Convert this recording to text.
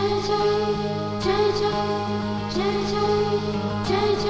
追追追追追追